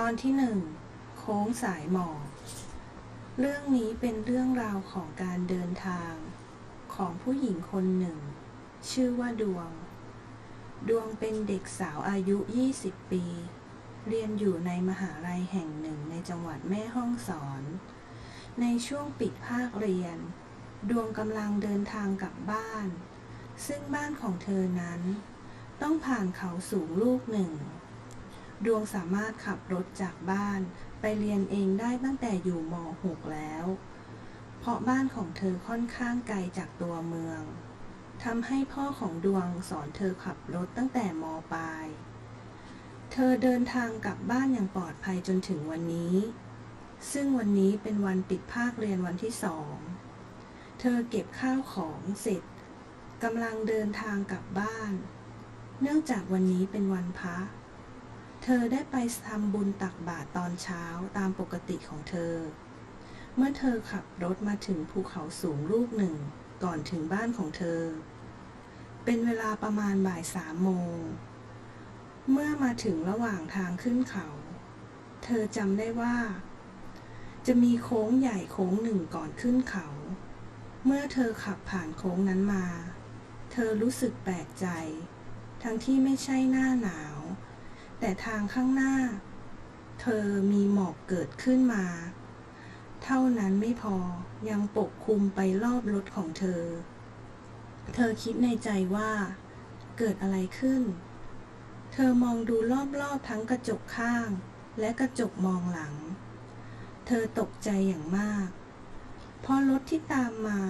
ตอนที่หนึ่งโค้งสายหมอกเรื่องนี้เป็นเรื่องราวของการเดินทาง ของผู้หญิงคนหนึ่ง ชื่อว่าดวง ดวงเป็นเด็กสาวอายุ 20 ปี เรียนอยู่ในมหาลัยแห่งหนึ่งในจังหวัดแม่ฮ่องสอน ในช่วงปิดภาคเรียน ดวงกำลังเดินทางกลับบ้าน ซึ่งบ้านของเธอนั้น ต้องผ่านเขาสูงลูกหนึ่ง ดวงสามารถขับรถจากบ้าน ไปเรียนเองได้ตั้งแต่อยู่ม .6 แล้ว เพราะบ้านของเธอค่อนข้างไกลจากตัวเมืองทำให้พ่อของดวงสอนเธอขับรถตั้งแต่มปลาย เธอเดินทางกลับบ้านอย่างปลอดภัยจนถึงวันนี้ ซึ่งวันนี้เป็นวันปิดภาคเรียนวันที่สอง เธอเก็บข้าวของเสร็จกำลังเดินทางกลับบ้าน เนื่องจากวันนี้เป็นวันพระ เธอได้ไปทำบุญตักบาตรตอนเช้าตามปกติของเธอ เมื่อเธอขับรถมาถึงภูเขาสูงลูกหนึ่งก่อนถึงบ้านของเธอ เป็นเวลาประมาณบ่ายสามโมง เมื่อมาถึงระหว่างทางขึ้นเขา เธอจำได้ว่า จะมีโค้งใหญ่โค้งหนึ่งก่อนขึ้นเขา เมื่อเธอขับผ่านโค้งนั้นมา เธอรู้สึกแปลกใจ ทั้งที่ไม่ใช่หน้าหนาว แต่ทางข้างหน้า เธอมีหมอกเกิดขึ้นมา เท่านั้นไม่พอยังปกคลุมไปรอบรถของเธอ เธอคิดในใจว่า เกิดอะไรขึ้น เธอมองดูรอบๆทั้งกระจกข้าง และกระจกมองหลัง เธอตกใจอย่างมาก เพราะรถที่ตามมา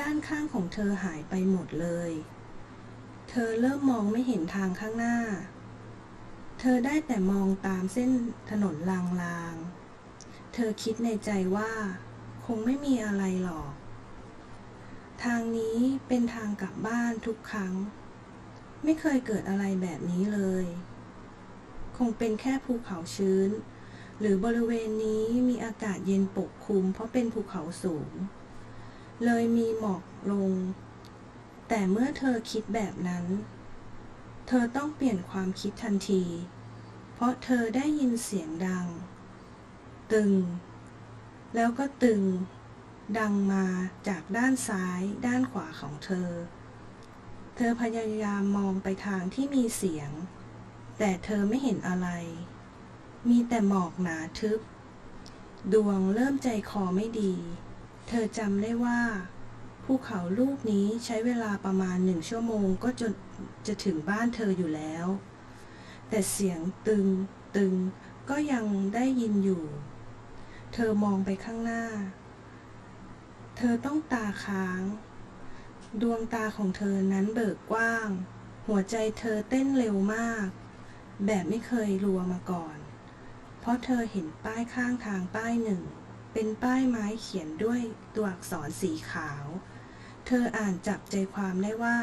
ด้านข้างของเธอหายไปหมดเลย เธอเริ่มมองไม่เห็นทางข้างหน้า เธอได้แต่มองตามเส้นถนนลางๆ เธอคิดในใจว่า คงไม่มีอะไรหรอก ทางนี้เป็นทางกลับบ้านทุกครั้ง ไม่เคยเกิดอะไรแบบนี้เลย คงเป็นแค่ภูเขาชื้น หรือบริเวณนี้มีอากาศเย็นปกคลุม เพราะเป็นภูเขาสูง เลยมีหมอกลง แต่เมื่อเธอคิดแบบนั้น เธอต้องเปลี่ยนความคิดทันที เพราะเธอได้ยินเสียงดัง ตึง แล้วก็ตึง ดังมาจากด้านซ้ายด้านขวาของเธอ เธอพยายามมองไปทางที่มีเสียง แต่เธอไม่เห็นอะไร มีแต่หมอกหนาทึบ ดวงเริ่มใจคอไม่ดี เธอจำได้ว่า ภูเขาลูกนี้ใช้เวลาประมาณหนึ่งชั่วโมงก็จนจะถึงบ้านเธออยู่แล้ว แต่เสียงตึงตึงก็ยังได้ยินอยู่ เธอมองไปข้างหน้า เธอต้องตาค้าง ดวงตาของเธอนั้นเบิกกว้าง หัวใจเธอเต้นเร็วมาก แบบไม่เคยรัวมาก่อน เพราะเธอเห็นป้ายข้างทางป้ายหนึ่ง เป็นป้ายไม้เขียนด้วยตัวอักษรสีขาว เธออ่านจับใจความได้ว่า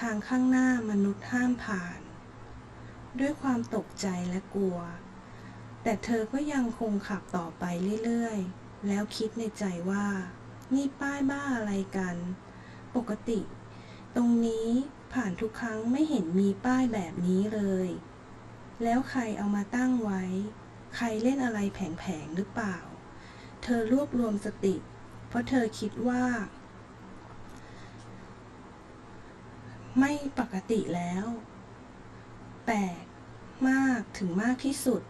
ทางข้างหน้ามนุษย์ห้ามผ่าน ด้วยความตกใจและกลัว แต่เธอก็ยังคงขับต่อไปเรื่อยๆ แล้วคิดในใจว่า นี่ป้ายบ้าอะไรกัน ปกติ ตรงนี้ผ่านทุกครั้งไม่เห็นมีป้ายแบบนี้เลย แล้วใครเอามาตั้งไว้ ใครเล่นอะไรแผงๆหรือเปล่า เธอรวบรวมสติ เพราะเธอคิดว่า ไม่ปกติแล้ว แปลกมากถึงมากที่สุด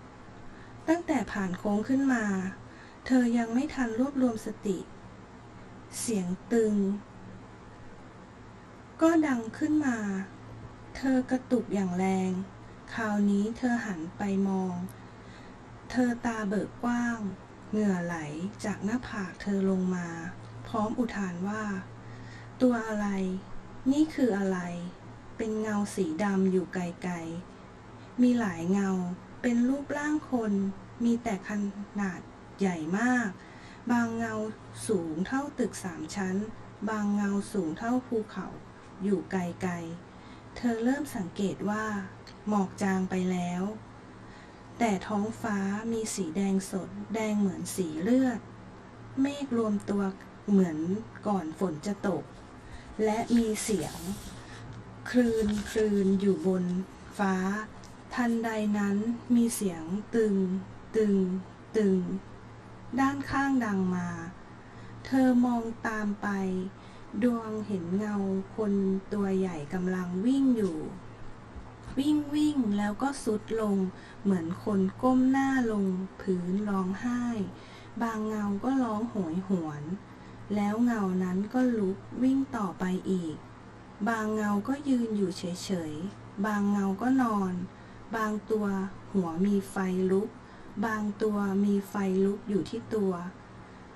ตั้งแต่ผ่านโค้งขึ้นมา เธอยังไม่ทันรวบรวมสติ เสียงตึง ก็ดังขึ้นมา เธอกระตุกอย่างแรง คราวนี้เธอหันไปมอง เธอตาเบิกกว้าง เหงื่อไหลจากหน้าผากเธอลงมา พร้อมอุทานว่า ตัวอะไร นี่คืออะไร เป็นเงาสีดำอยู่ไกลๆ มีหลายเงา เป็นรูปร่างคน มีแต่ขนาดใหญ่มาก บางเงาสูงเท่าตึกสามชั้น บางเงาสูงเท่าภูเขา อยู่ไกลๆ เธอเริ่มสังเกตว่า หมอกจางไปแล้ว แต่ท้องฟ้ามีสีแดงสด แดงเหมือนสีเลือด เมฆรวมตัวเหมือนก่อนฝนจะตก และมีเสียง คลืนคลืนอยู่บนฟ้า ทันใดนั้นมีเสียงตึง ตึง ตึง ด้านข้างดังมา เธอมองตามไป ดวงเห็นเงาคนตัวใหญ่กำลังวิ่งอยู่ วิ่งวิ่งแล้วก็สุดลง เหมือนคนก้มหน้าลง พื้นร้องไห้ บางเงาก็ร้องโหยหวน แล้วเงานั้นก็ลุกวิ่งต่อไปอีก บางเงาก็ยืนอยู่เฉยๆ บางเงาก็นอน บางตัวหัวมีไฟลุก บางตัวมีไฟลุกอยู่ที่ตัว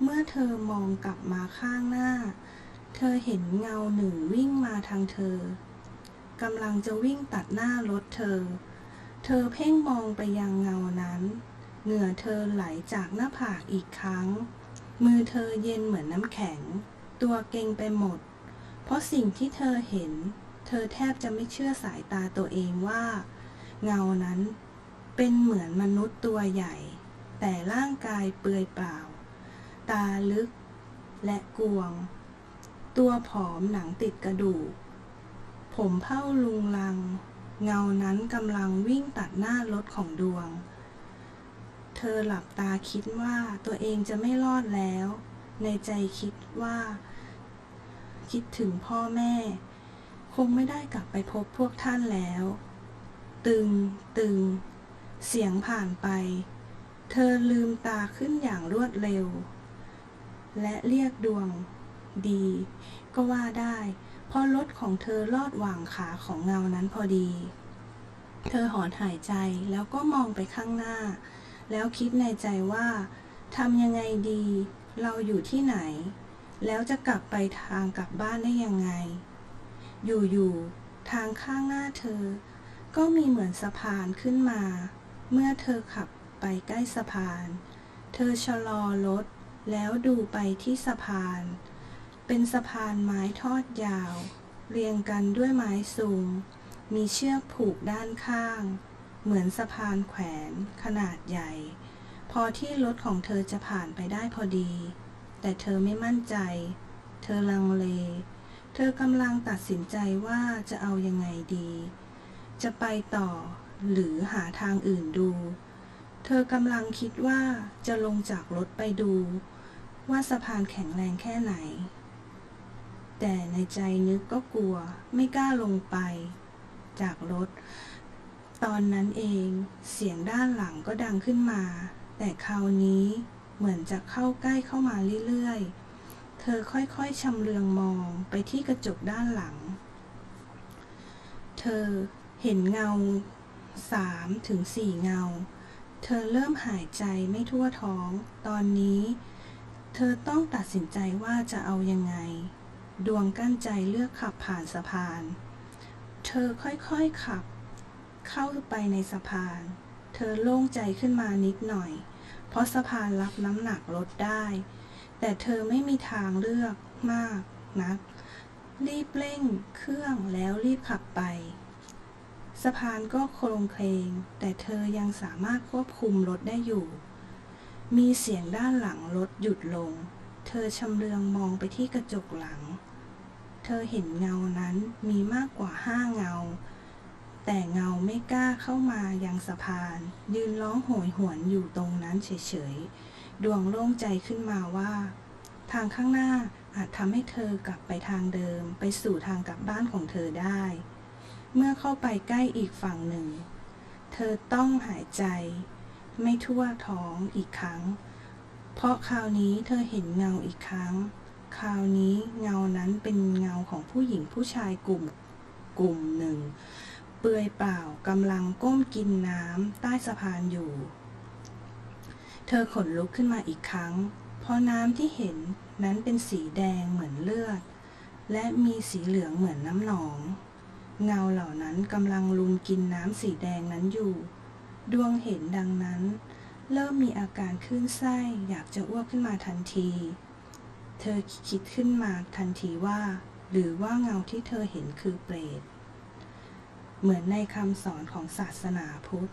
เมื่อเธอมองกลับมาข้างหน้า เธอเห็นเงาหนึ่งวิ่งมาทางเธอกำลังจะวิ่งตัดหน้ารถเธอ เธอเพ่งมองไปยังเงานั้น เหงื่อเธอไหลจากหน้าผากอีกครั้ง มือเธอเย็นเหมือนน้ำแข็ง ตัวเกรงไปหมด เพราะสิ่งที่เธอเห็น เธอแทบจะไม่เชื่อสายตาตัวเองว่า เงานั้นเป็นเหมือนมนุษย์ตัวใหญ่ แต่ร่างกายเปลือยเปล่า ตาลึกและกวง ตัวผอมหนังติดกระดูก ผมเผ้าลุงลัง เงานั้นกำลังวิ่งตัดหน้ารถของดวง อหลับตาคิดว่าตัวเองจะไม่รอดแล้ว ในใจคิดว่า คิดถึงพ่อแม่ คงไม่ได้กลับไปพบพวกท่านแล้ว ตึง ตึง เสียงผ่านไป เธอลืมตาขึ้นอย่างรวดเร็ว และเรียกดวง ดี ก็ว่าได้ เพราะรถของเธอลอดหว่างขาของเงานั้นพอดี เธอหอนหายใจแล้วก็มองไปข้างหน้า แล้วคิดในใจว่าทำยังไงดี เราอยู่ที่ไหน แล้วจะกลับไปทางกลับบ้านได้ยังไง อยู่ๆทางข้างหน้าเธอ ก็มีเหมือนสะพานขึ้นมา เมื่อเธอขับไปใกล้สะพาน เธอชะลอรถแล้วดูไปที่สะพาน เป็นสะพานไม้ทอดยาว เรียงกันด้วยไม้สูง มีเชือกผูกด้านข้าง เหมือนสะพานแขวนขนาดใหญ่ พอที่รถของเธอจะผ่านไปได้พอดี แต่เธอไม่มั่นใจ เธอลังเล เธอกำลังตัดสินใจว่าจะเอายังไงดี จะไปต่อหรือหาทางอื่นดู เธอกำลังคิดว่าจะลงจากรถไปดู ว่าสะพานแข็งแรงแค่ไหน แต่ในใจนึกก็กลัวไม่กล้าลงไป จากรถ ตอนนั้นเองเสียงด้านหลังก็ดังขึ้นมา แต่คราวนี้เหมือนจะเข้าใกล้เข้ามาเรื่อยๆ เธอค่อยๆชำเลืองมองไปที่กระจกด้านหลัง เธอเห็นเงาสามถึงสี่เงา เธอเริ่มหายใจไม่ทั่วท้อง ตอนนี้ เธอต้องตัดสินใจว่าจะเอายังไง ดวงกั้นใจเลือกขับผ่านสะพาน เธอค่อยๆขับ เข้าไปในสะพาน เธอโล่งใจขึ้นมานิดหน่อย เพราะสะพานรับน้ำหนักรถได้ แต่เธอไม่มีทางเลือกมากนัก รีบเร่งเครื่องแล้วรีบขับไป สะพานก็โครงเคลง แต่เธอยังสามารถควบคุมรถได้อยู่ มีเสียงด้านหลังรถหยุดลง เธอชำเลืองมองไปที่กระจกหลัง เธอเห็นเงานั้นมีมากกว่าห้าเงา แต่เงาไม่กล้าเข้ามายังสะพาน ยืนร้องโหยหวนอยู่ตรงนั้นเฉยๆ ดวงโล่งใจขึ้นมาว่า ทางข้างหน้าอาจทำให้เธอกลับไปทางเดิม ไปสู่ทางกลับบ้านของเธอได้ เมื่อเข้าไปใกล้อีกฝั่งหนึ่ง เธอต้องหายใจ ไม่ทั่วท้องอีกครั้ง เพราะคราวนี้เธอเห็นเงาอีกครั้ง คราวนี้เงานั้นเป็นเงาของผู้หญิงผู้ชายกลุ่มกลุ่มหนึ่ง เปลือยเปล่ากำลังก้มกินน้ำใต้สะพานอยู่ เธอขนลุกขึ้นมาอีกครั้ง เพราะน้ำที่เห็นนั้นเป็นสีแดงเหมือนเลือด และมีสีเหลืองเหมือนน้ำหนอง เงาเหล่านั้นกำลังลุมกินน้ำสีแดงนั้นอยู่ ดวงเห็นดังนั้น เริ่มมีอาการคลื่นไส้อยากจะอ้วกขึ้นมาทันที เธอคิดขึ้นมาทันทีว่า หรือว่าเงาที่เธอเห็นคือเปรต เหมือนในคำสอนของศาสนาพุทธ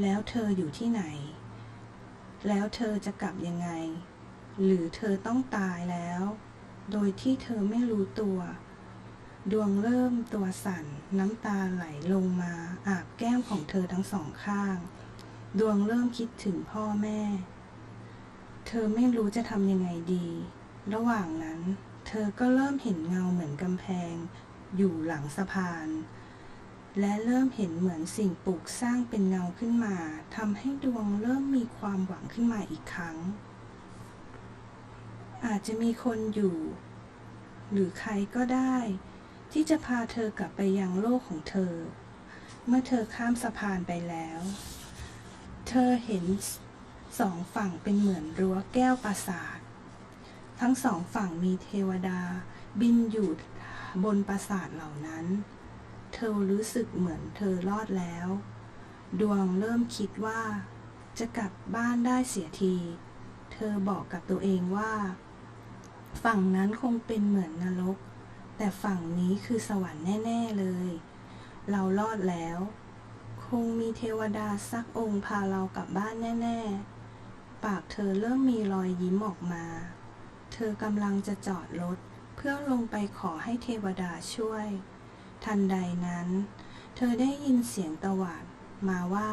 แล้วเธออยู่ที่ไหน แล้วเธอจะกลับยังไง หรือเธอต้องตายแล้ว โดยที่เธอไม่รู้ตัว ดวงเริ่มตัวสั่น น้ำตาไหลลงมา อาบแก้มของเธอทั้งสองข้าง ดวงเริ่มคิดถึงพ่อแม่ เธอไม่รู้จะทำยังไงดี ระหว่างนั้น เธอก็เริ่มเห็นเงาเหมือนกำแพง อยู่หลังสะพาน และเริ่มเห็นเหมือนสิ่งปลูกสร้างเป็นเงาขึ้นมาทำให้ดวงเริ่มมีความหวังขึ้นมาอีกครั้ง อาจจะมีคนอยู่ หรือใครก็ได้ ที่จะพาเธอกลับไปยังโลกของเธอ เมื่อเธอข้ามสะพานไปแล้ว เธอเห็นสองฝั่งเป็นเหมือนรั้วแก้วปราสาท ทั้งสองฝั่งมีเทวดาบินอยู่บนปราสาทเหล่านั้น เธอรู้สึกเหมือนเธอรอดแล้ว ดวงเริ่มคิดว่า จะกลับบ้านได้เสียที เธอบอกกับตัวเองว่า ฝั่งนั้นคงเป็นเหมือนนรก แต่ฝั่งนี้คือสวรรค์แน่ ๆเลย เรารอดแล้ว คงมีเทวดาสักองค์พาเรากลับบ้านแน่ ๆ ปากเธอเริ่มมีรอยยิ้มออกมา เธอกำลังจะจอดรถเพื่อลงไปขอให้เทวดาช่วย ทันใดนั้น เธอได้ยินเสียงตวาดมาว่า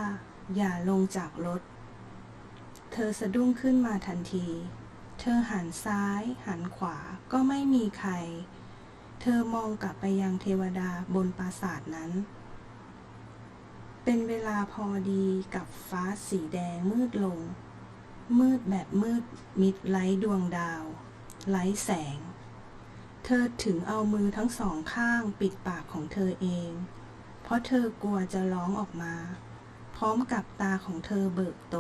อย่าลงจากรถ เธอสะดุ้งขึ้นมาทันที เธอหันซ้าย หันขวาก็ไม่มีใคร เธอมองกลับไปยังเทวดาบนปราสาทนั้น เป็นเวลาพอดีกับฟ้าสีแดงมืดลง มืดแบบมืดมิดไร้ดวงดาว ไร้แสง เธอถึงเอามือทั้งสองข้างปิดปากของเธอเอง เพราะเธอกลัวจะร้องออกมา พร้อมกับตาของเธอเบิกโต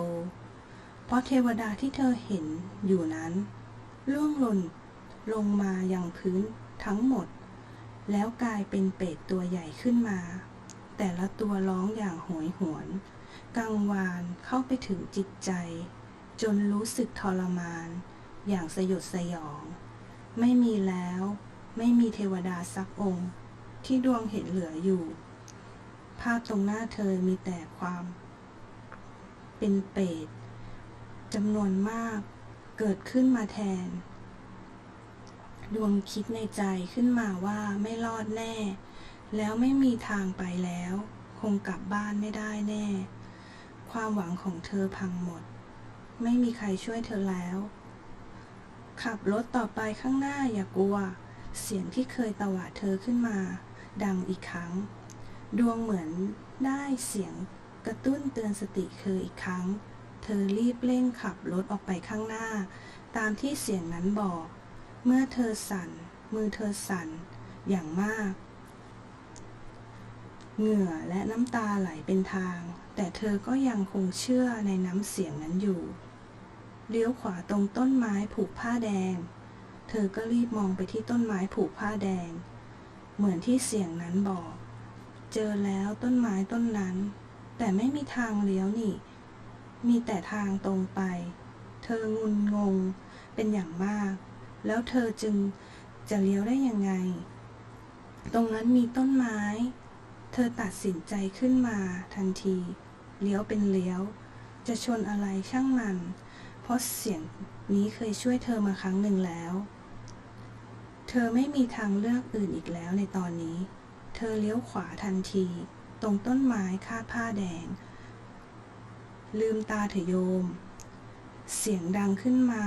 เพราะเทวดาที่เธอเห็นอยู่นั้นล่วงหล่นลงมาอย่างพื้นทั้งหมด แล้วกลายเป็นเป็ดตัวใหญ่ขึ้นมา แต่ละตัวร้องอย่างโหยหวนกังวานเข้าไปถึงจิตใจ จนรู้สึกทรมาน อย่างสยดสยอง ไม่มีแล้ว ไม่มีเทวดาสักองค์ ที่ดวงเห็นเหลืออยู่ ภาพตรงหน้าเธอมีแต่ความ เป็นเปรตจำนวนมากเกิดขึ้นมาแทน ดวงคิดในใจขึ้นมาว่าไม่รอดแน่ แล้วไม่มีทางไปแล้ว คงกลับบ้านไม่ได้แน่ ความหวังของเธอพังหมด ไม่มีใครช่วยเธอแล้ว ขับรถต่อไปข้างหน้าอย่ากลัว เสียงที่เคยตวาดเธอขึ้นมา ดังอีกครั้ง ดวงเหมือนได้เสียงกระตุ้นเตือนสติเธออีกครั้ง เธอรีบเร่งขับรถออกไปข้างหน้า ตามที่เสียงนั้นบอก เมื่อเธอสั่น มือเธอสั่น อย่างมาก เหงื่อและน้ำตาไหลเป็นทาง แต่เธอก็ยังคงเชื่อในน้ำเสียงนั้นอยู่ เลี้ยวขวาตรงต้นไม้ผูกผ้าแดง เธอก็รีบมองไปที่ต้นไม้ผูกผ้าแดง เหมือนที่เสียงนั้นบอก เจอแล้วต้นไม้ต้นนั้น แต่ไม่มีทางเลี้ยวนี่ มีแต่ทางตรงไป เธองุนงงเป็นอย่างมาก แล้วเธอจึงจะเลี้ยวได้ยังไง ตรงนั้นมีต้นไม้ เธอตัดสินใจขึ้นมาทันที เลี้ยวเป็นเลี้ยว จะชนอะไรช่างมัน ราะเสียงนี้เคยช่วยเธอมาครั้งหนึ่งแล้ว เธอไม่มีทางเลือกอื่นอีกแล้วในตอนนี้ เธอเลี้ยวขวาทันที ตรงต้นไม้คาดผ้าแดง ลืมตาเถอโยม เสียงดังขึ้นมา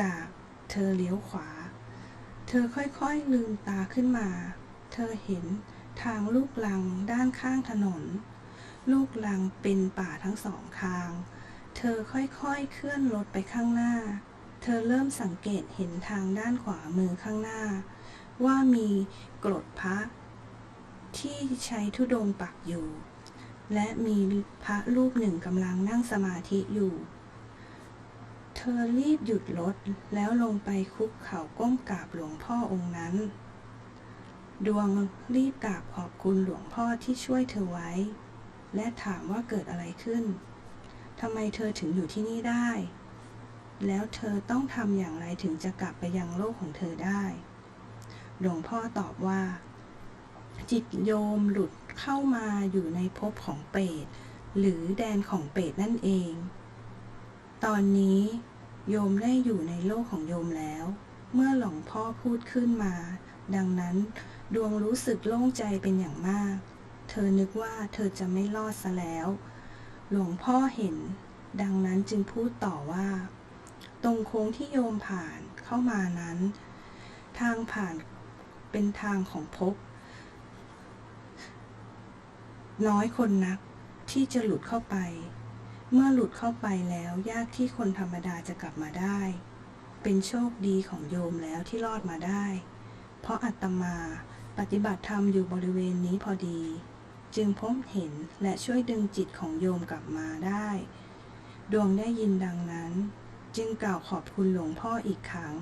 จากเธอเลี้ยวขวา เธอค่อยๆลืมตาขึ้นมา เธอเห็นทางลูกลังด้านข้างถนน ลูกลังเป็นป่าทั้งสองข้าง เธอค่อยๆ เคลื่อนรถไปข้างหน้า เธอเริ่มสังเกตเห็นทางด้านขวามือข้างหน้า ว่ามีกรดพระ ที่ใช้ธุดงปักอยู่ และมีพระรูปหนึ่งกำลังนั่งสมาธิอยู่ เธอรีบหยุดรถแล้วลงไปคุกเข่าก้มกราบหลวงพ่อองค์นั้น ดวงรีบกราบขอบคุณหลวงพ่อที่ช่วยเธอไว้ และถามว่าเกิดอะไรขึ้น ทำไมเธอถึงอยู่ที่นี่ได้ แล้วเธอต้องทำอย่างไรถึงจะกลับไปยังโลกของเธอได้ หลวงพ่อตอบว่า จิตโยมหลุดเข้ามาอยู่ในภพของเปรตหรือแดนของเปรตนั่นเอง ตอนนี้โยมได้อยู่ในโลกของโยมแล้ว เมื่อหลวงพ่อพูดขึ้นมา ดังนั้นดวงรู้สึกโล่งใจเป็นอย่างมาก เธอนึกว่าเธอจะไม่รอดซะแล้ว หลวงพ่อเห็น ดังนั้นจึงพูดต่อว่า ตรงโค้งที่โยมผ่านเข้ามานั้น ทางผ่านเป็นทางของภพน้อยคนนักที่จะหลุดเข้าไป เมื่อหลุดเข้าไปแล้วยากที่คนธรรมดาจะกลับมาได้ เป็นโชคดีของโยมแล้วที่รอดมาได้ เพราะอาตมาปฏิบัติธรรมอยู่บริเวณนี้พอดี จึงพบเห็นและช่วยดึงจิตของโยมกลับมาได้ ดวงได้ยินดังนั้น จึงกล่าวขอบคุณหลวงพ่ออีกครั้ง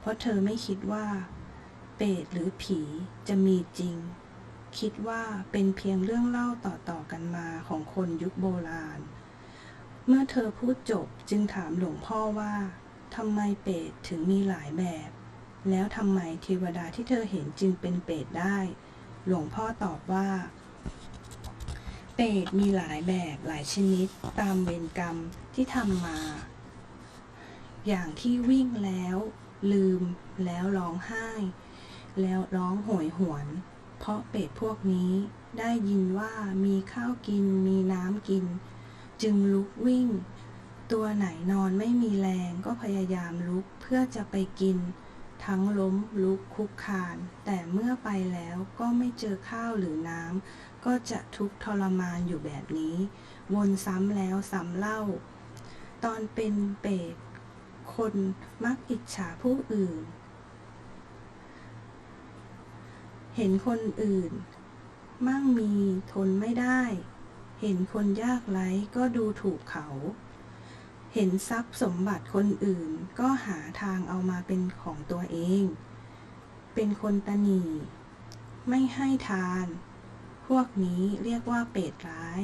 เพราะเธอไม่คิดว่า เปรตหรือผีจะมีจริง คิดว่าเป็นเพียงเรื่องเล่าต่อๆกันมาของคนยุคโบราณ เมื่อเธอพูดจบจึงถามหลวงพ่อว่าทำไมเปรตถึงมีหลายแบบ แล้วทำไมเทวดาที่เธอเห็นจึงเป็นเปรตได้ หลวงพ่อตอบว่า เปรตมีหลายแบบหลายชนิดตามเวรกรรมที่ทำมา อย่างที่วิ่งแล้ว ลืมแล้วร้องไห้ แล้วร้องโหยหวน เพราะเป็ดพวกนี้ได้ยินว่ามีข้าวกินมีน้ำกิน จึงลุกวิ่ง ตัวไหนนอนไม่มีแรงก็พยายามลุกเพื่อจะไปกิน ทั้งล้มลุกคุกคาน แต่เมื่อไปแล้วก็ไม่เจอข้าวหรือน้ำ ก็จะทุกข์ทรมานอยู่แบบนี้ วนซ้ำแล้วซ้ำเล่า ตอนเป็นเปรตคนมักอิจฉาผู้อื่น เห็นคนอื่น มั่งมีทนไม่ได้ เห็นคนยากไร้ก็ดูถูกเขา เห็นทรัพย์สมบัติคนอื่นก็หาทางเอามาเป็นของตัวเอง เป็นคนตนี ไม่ให้ทาน พวกนี้เรียกว่าเปรตร้าย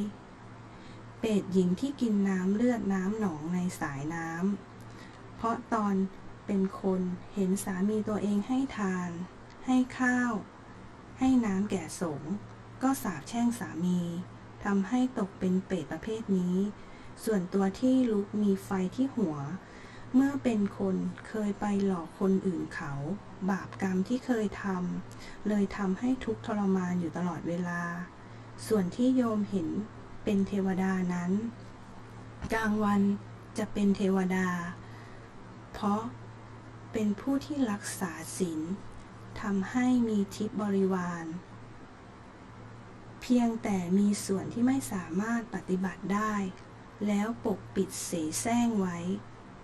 เปรตหญิงที่กินน้ำเลือดน้ำหนองในสายน้ำ เพราะตอนเป็นคนเห็นสามีตัวเองให้ทาน ให้ข้าว ให้น้ำแก่สงก็สาบแช่งสามีทำให้ตกเป็นเปรตประเภทนี้ ส่วนตัวที่ลุกมีไฟที่หัว เมื่อเป็นคนเคยไปหลอกคนอื่นเขา บาปกรรมที่เคยทำเลยทำให้ทุกทรมานอยู่ตลอดเวลา ส่วนที่โยมเห็นเป็นเทวดานั้น กลางวันจะเป็นเทวดา เพราะเป็นผู้ที่รักษาศีลทำให้มีทิพย์บริวาร เพียงแต่มีส่วนที่ไม่สามารถปฏิบัติได้ แล้วปกปิดเสแสร้งไว้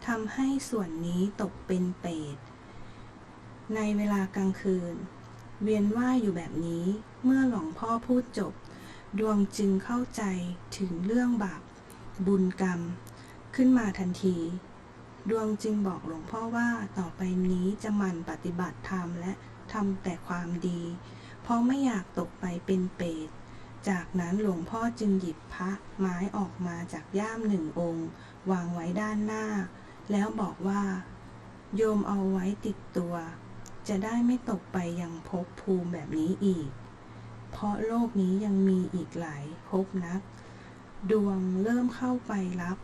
ทำให้ส่วนนี้ตกเป็นเปรตในเวลากลางคืน เวียนว่ายอยู่แบบนี้เมื่อหลวงพ่อพูดจบ ดวงจึงเข้าใจถึงเรื่องบาปบุญกรรม ขึ้นมาทันที ดวงจึงบอกหลวงพ่อว่าต่อไปนี้จะหมั่นปฏิบัติธรรมและทำแต่ความดี เพราะไม่อยากตกไปเป็นเปรตจากนั้นหลวงพ่อจึงหยิบพระไม้ออกมาจากย่ามหนึ่งองค์ วางไว้ด้านหน้า แล้วบอกว่า โยมเอาไว้ติดตัว จะได้ไม่ตกไปยังภพภูมิแบบนี้อีก เพราะโลกนี้ยังมีอีกหลายภพนัก ดวงเริ่มเข้าไปรับ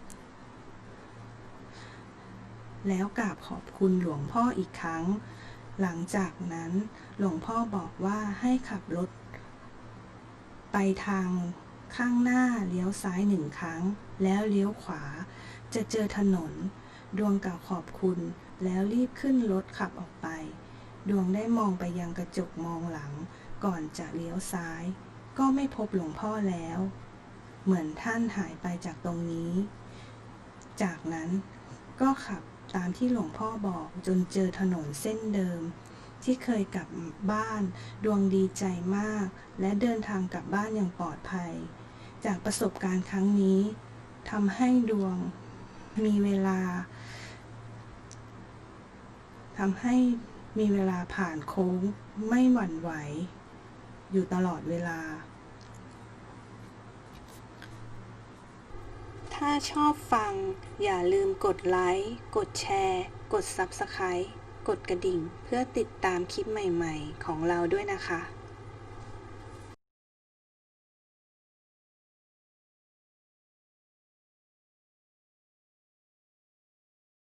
แล้วกราบขอบคุณหลวงพ่ออีกครั้ง หลังจากนั้นหลวงพ่อบอกว่าให้ขับรถ ไปทางข้างหน้าเลี้ยวซ้ายหนึ่งครั้ง แล้วเลี้ยวขวาจะเจอถนน ดวงกล่าวขอบคุณ แล้วรีบขึ้นรถขับออกไป ดวงได้มองไปยังกระจกมองหลัง ก่อนจะเลี้ยวซ้าย ก็ไม่พบหลวงพ่อแล้ว เหมือนท่านหายไปจากตรงนี้ จากนั้นก็ขับตามที่หลวงพ่อบอกจนเจอถนนเส้นเดิม ที่เคยกลับบ้าน ดวงดีใจมาก และเดินทางกลับบ้านอย่างปลอดภัย จากประสบการณ์ครั้งนี้ทำให้ดวง มีเวลาทำให้มีเวลาผ่านโค้งไม่หวั่นไหว อยู่ตลอดเวลา ถ้าชอบฟัง อย่าลืมกดไลค์ กดแชร์ กด Subscribe กดกระดิ่ง เพื่อติดตามคลิปใหม่ ๆ ของเราด้วยนะคะ